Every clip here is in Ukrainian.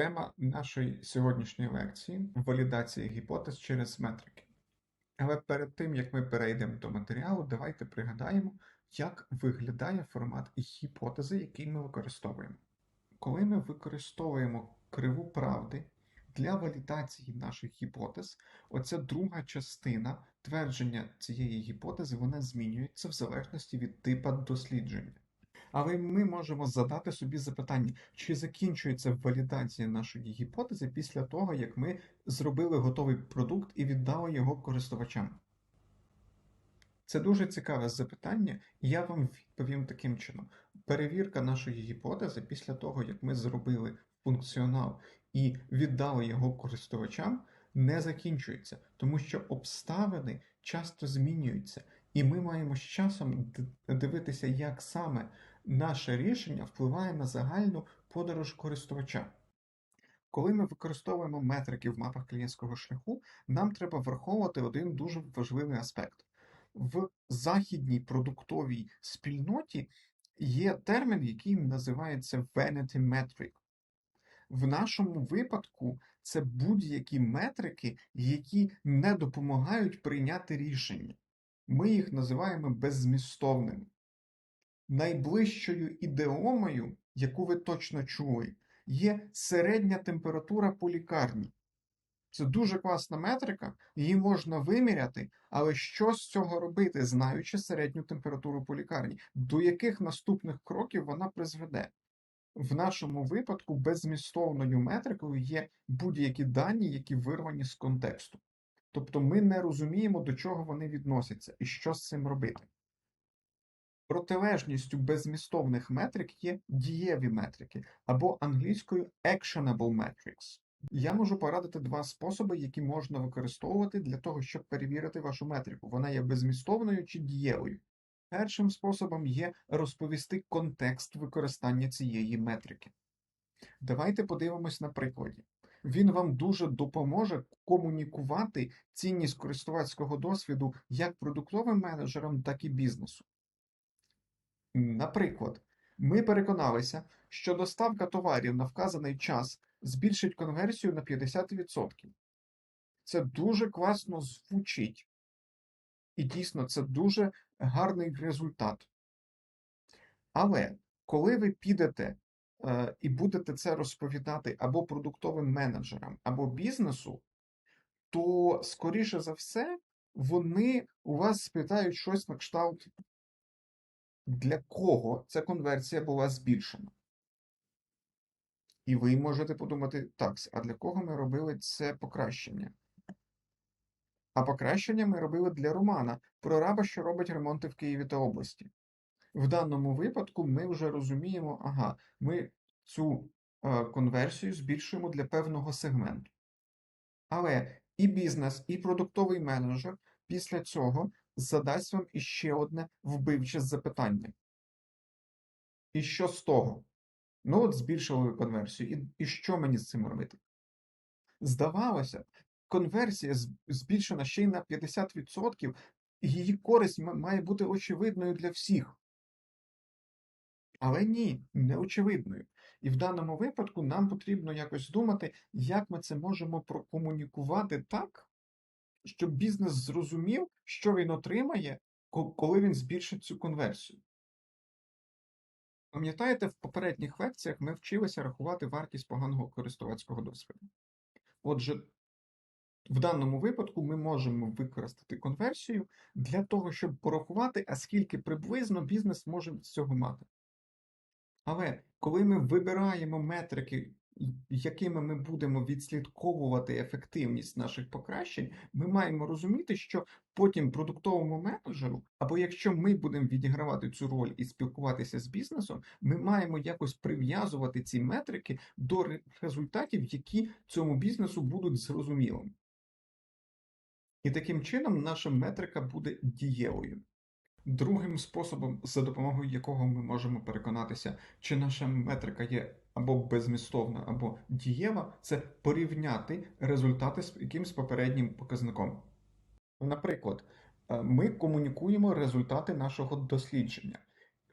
Тема нашої сьогоднішньої лекції валідація гіпотез через метрики. Але перед тим, як ми перейдемо до матеріалу, давайте пригадаємо, як виглядає формат гіпотези, який ми використовуємо. Коли ми використовуємо криву правди для валідації наших гіпотез, оця друга частина твердження цієї гіпотези вона змінюється в залежності від типа дослідження. Але ми можемо задати собі запитання, чи закінчується валідація нашої гіпотези після того, як ми зробили готовий продукт і віддали його користувачам. Це дуже цікаве запитання, і я вам відповім таким чином: перевірка нашої гіпотези після того, як ми зробили функціонал і віддали його користувачам, не закінчується, тому що обставини часто змінюються, і ми маємо з часом дивитися, як саме наше рішення впливає на загальну подорож користувача. Коли ми використовуємо метрики в мапах клієнтського шляху, нам треба враховувати один дуже важливий аспект. В західній продуктовій спільноті є термін, який називається Vanity Metric. В нашому випадку це будь-які метрики, які не допомагають прийняти рішення. Ми їх називаємо беззмістовними. Найближчою ідеомою, яку ви точно чули, є середня температура по лікарні. Це дуже класна метрика, її можна виміряти, але що з цього робити, знаючи середню температуру по лікарні, до яких наступних кроків вона призведе? В нашому випадку беззмістовною метрикою є будь-які дані, які вирвані з контексту. Тобто ми не розуміємо, до чого вони відносяться і що з цим робити. Протилежністю беззмістовних метрик є дієві метрики або англійською actionable metrics. Я можу порадити два способи, які можна використовувати для того, щоб перевірити вашу метрику. Вона є беззмістовною чи дієвою. Першим способом є розповісти контекст використання цієї метрики. Давайте подивимось на прикладі. Він вам дуже допоможе комунікувати цінність користувацького досвіду як продуктовим менеджерам, так і бізнесу. Наприклад, ми переконалися, що доставка товарів на вказаний час збільшить конверсію на 50%. Це дуже класно звучить. І дійсно, це дуже гарний результат. Але коли ви підете е, і будете це розповідати або продуктовим менеджерам, або бізнесу, то, скоріше за все, вони у вас спитають щось на кшталт для кого ця конверсія була збільшена. І ви можете подумати, так, а для кого ми робили це покращення? А покращення ми робили для Романа, прораба, що робить ремонти в Києві та області. В даному випадку ми вже розуміємо, ага, ми цю е, конверсію збільшуємо для певного сегменту. Але і бізнес, і продуктовий менеджер після цього задасть вам іще одне вбивче запитання. І що з того? Ну, от збільшили конверсію. І, і що мені з цим робити? Здавалося, конверсія збільшена ще й на 50%, і її користь має бути очевидною для всіх. Але ні, не очевидною. І в даному випадку нам потрібно якось думати, як ми це можемо прокомунікувати так, щоб бізнес зрозумів, що він отримає, коли він збільшить цю конверсію. Пам'ятаєте, в попередніх лекціях ми вчилися рахувати вартість поганого користувацького досвіду. Отже, в даному випадку ми можемо використати конверсію для того, щоб порахувати, а скільки приблизно бізнес може з цього мати. Але коли ми вибираємо метрики якими ми будемо відслідковувати ефективність наших покращень, ми маємо розуміти, що потім продуктовому менеджеру, або якщо ми будемо відігравати цю роль і спілкуватися з бізнесом, ми маємо якось прив'язувати ці метрики до результатів, які цьому бізнесу будуть зрозумілими. І таким чином наша метрика буде дієвою. Другим способом, за допомогою якого ми можемо переконатися, чи наша метрика є або безмістовна, або дієва, це порівняти результати з якимсь попереднім показником. Наприклад, е, ми комунікуємо результати нашого дослідження.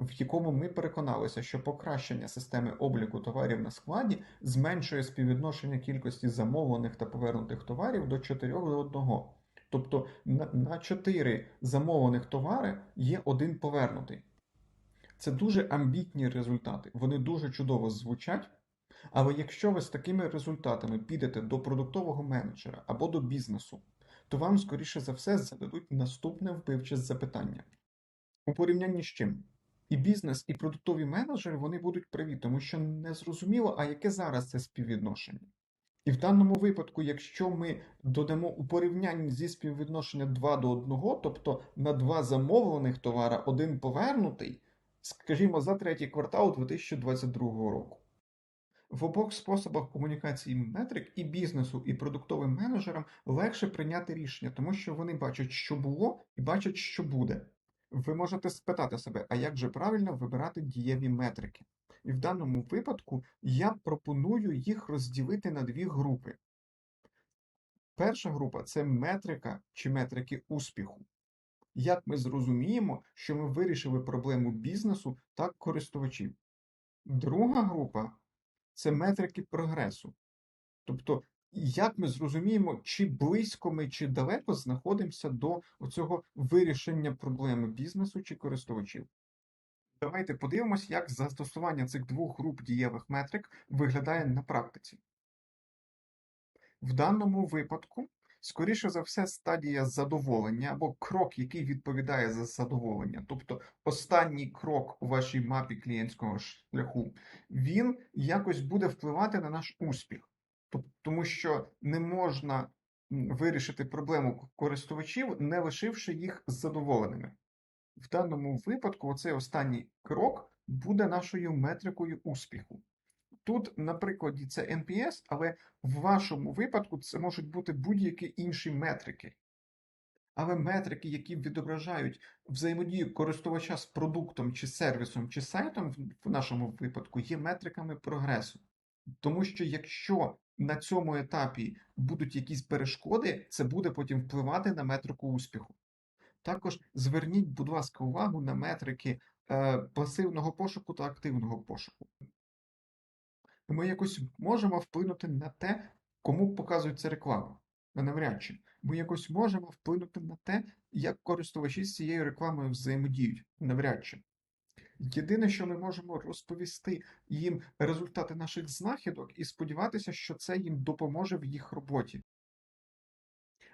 в якому ми переконалися, що покращення системи обліку товарів на складі зменшує співвідношення кількості замовлених та повернутих товарів до 4 до 1. Тобто на, на 4 замовлених товари є один повернутий. Це дуже амбітні результати. Вони дуже чудово звучать. Але якщо ви з такими результатами підете до продуктового менеджера або до бізнесу, то вам, скоріше за все, зададуть наступне вбивче запитання. У порівнянні з чим? І бізнес, і продуктові менеджери вони будуть праві, тому що не зрозуміло, а яке зараз це співвідношення. І в даному випадку, якщо ми додамо у порівнянні зі співвідношення 2 до 1, тобто на два замовлених товара один повернутий, скажімо, за третій квартал 2022 року. В обох способах комунікації метрик і бізнесу, і продуктовим менеджерам легше прийняти рішення, тому що вони бачать, що було, і бачать, що буде. Ви можете спитати себе, а як же правильно вибирати дієві метрики? І в даному випадку я пропоную їх розділити на дві групи. Перша група це метрика чи метрики успіху. Як ми зрозуміємо, що ми вирішили проблему бізнесу та користувачів. Друга група це метрики прогресу. Тобто, як ми зрозуміємо, чи близько ми, чи далеко знаходимося до цього вирішення проблеми бізнесу чи користувачів. Давайте подивимось, як застосування цих двох груп дієвих метрик виглядає на практиці. В даному випадку, скоріше за все, стадія задоволення або крок, який відповідає за задоволення, тобто останній крок у вашій мапі клієнтського шляху, він якось буде впливати на наш успіх. Тому що не можна вирішити проблему користувачів, не лишивши їх задоволеними. В даному випадку, оцей останній крок буде нашою метрикою успіху. Тут, на прикладі, це NPS, але в вашому випадку це можуть бути будь-які інші метрики. Але метрики, які відображають взаємодію користувача з продуктом, чи сервісом, чи сайтом, в нашому випадку, є метриками прогресу. Тому що якщо на цьому етапі будуть якісь перешкоди, це буде потім впливати на метрику успіху. Також зверніть, будь ласка, увагу на метрики е, пасивного пошуку та активного пошуку. Ми якось можемо вплинути на те, кому показується реклама. Навряд чи. Ми якось можемо вплинути на те, як користувачі з цією рекламою взаємодіють. Навряд чи. Єдине, що ми можемо розповісти їм результати наших знахідок і сподіватися, що це їм допоможе в їх роботі.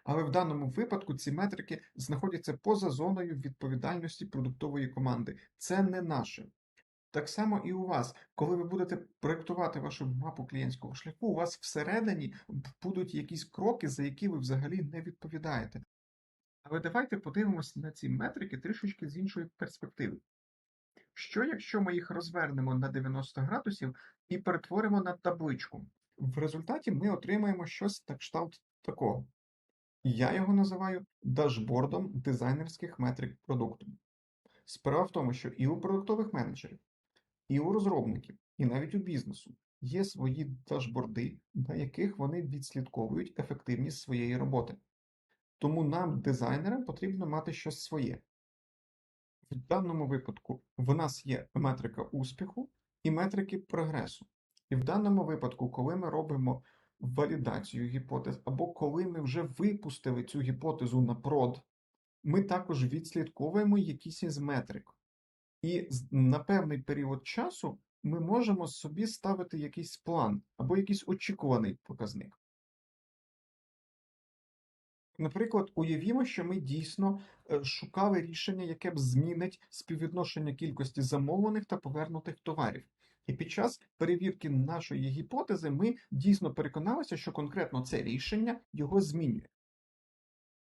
Але в даному випадку ці метрики знаходяться поза зоною відповідальності продуктової команди. Це не наше. Так само і у вас, коли ви будете проєктувати вашу мапу клієнтського шляху, у вас всередині будуть якісь кроки, за які ви взагалі не відповідаєте. Але давайте подивимося на ці метрики трішечки з іншої перспективи. Що, якщо ми їх розвернемо на 90 градусів і перетворимо на табличку? В результаті ми отримаємо щось так кшталт такого. Я його називаю дашбордом дизайнерських метрик продукту. Справа в тому, що і у продуктових менеджерів, і у розробників, і навіть у бізнесу є свої дашборди, на яких вони відслідковують ефективність своєї роботи. Тому нам, дизайнерам, потрібно мати щось своє. В даному випадку в нас є метрика успіху і метрики прогресу. І в даному випадку, коли ми робимо валідацію гіпотез, або коли ми вже випустили цю гіпотезу на прод, ми також відслідковуємо якісь із метрик. І на певний період часу ми можемо собі ставити якийсь план або якийсь очікуваний показник. Наприклад, уявімо, що ми дійсно е, шукали рішення, яке б змінить співвідношення кількості замовлених та повернутих товарів. І під час перевірки нашої гіпотези ми дійсно переконалися, що конкретно це рішення його змінює.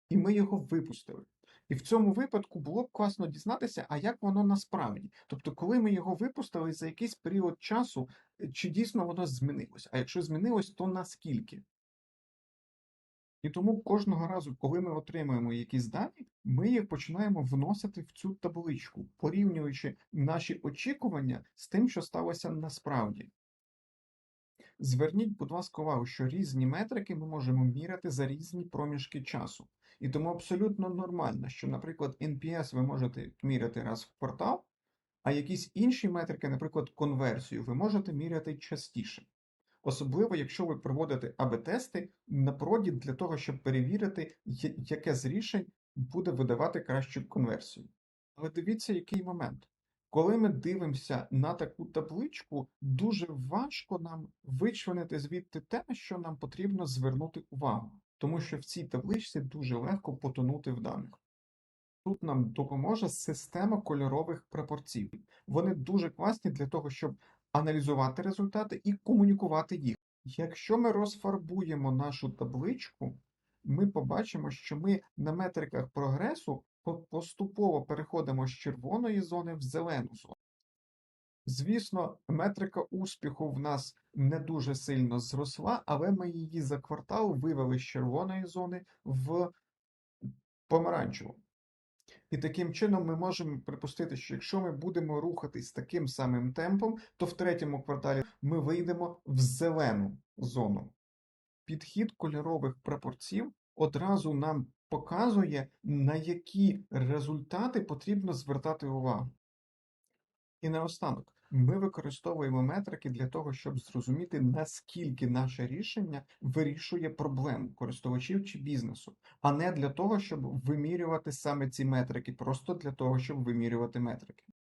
І ми його випустили. І в цьому випадку було б класно дізнатися, а як воно насправді. Тобто, коли ми його випустили за якийсь період часу, е, чи дійсно воно змінилось? А якщо змінилось, то наскільки? І тому кожного разу, коли ми отримуємо якісь дані, ми їх починаємо вносити в цю табличку, порівнюючи наші очікування з тим, що сталося насправді. Зверніть, будь ласка, увагу, що різні метрики ми можемо міряти за різні проміжки часу. І тому абсолютно нормально, що, наприклад, NPS ви можете міряти раз в квартал, А якісь інші метрики, наприклад, конверсію, ви можете міряти частіше. Особливо, якщо ви проводите АБ-тести на проді для того, щоб перевірити, яке з рішень буде видавати кращу конверсію. Але дивіться, який момент. Коли ми дивимося на таку табличку, дуже важко нам вичленити звідти те, що нам потрібно звернути увагу, тому що в цій табличці дуже легко потонути в даних. Тут нам допоможе система кольорових пропорцій. Вони дуже класні для того, щоб аналізувати результати і комунікувати їх. Якщо ми розфарбуємо нашу табличку, ми побачимо, що ми на метриках прогресу поступово переходимо з червоної зони в зелену зону. Звісно, метрика успіху в нас не дуже сильно зросла, але ми її за квартал вивели з червоної зони в помаранчеву. І таким чином ми можемо припустити, що якщо ми будемо рухатись таким самим темпом, то в третьому кварталі ми вийдемо в зелену зону. Підхід кольорових прапорців одразу нам показує, на які результати потрібно звертати увагу. І наостанок, ми використовуємо метрики для того, щоб зрозуміти, наскільки наше рішення вирішує проблему користувачів чи бізнесу, а не для того, щоб вимірювати саме ці метрики, просто для того, щоб вимірювати метрики.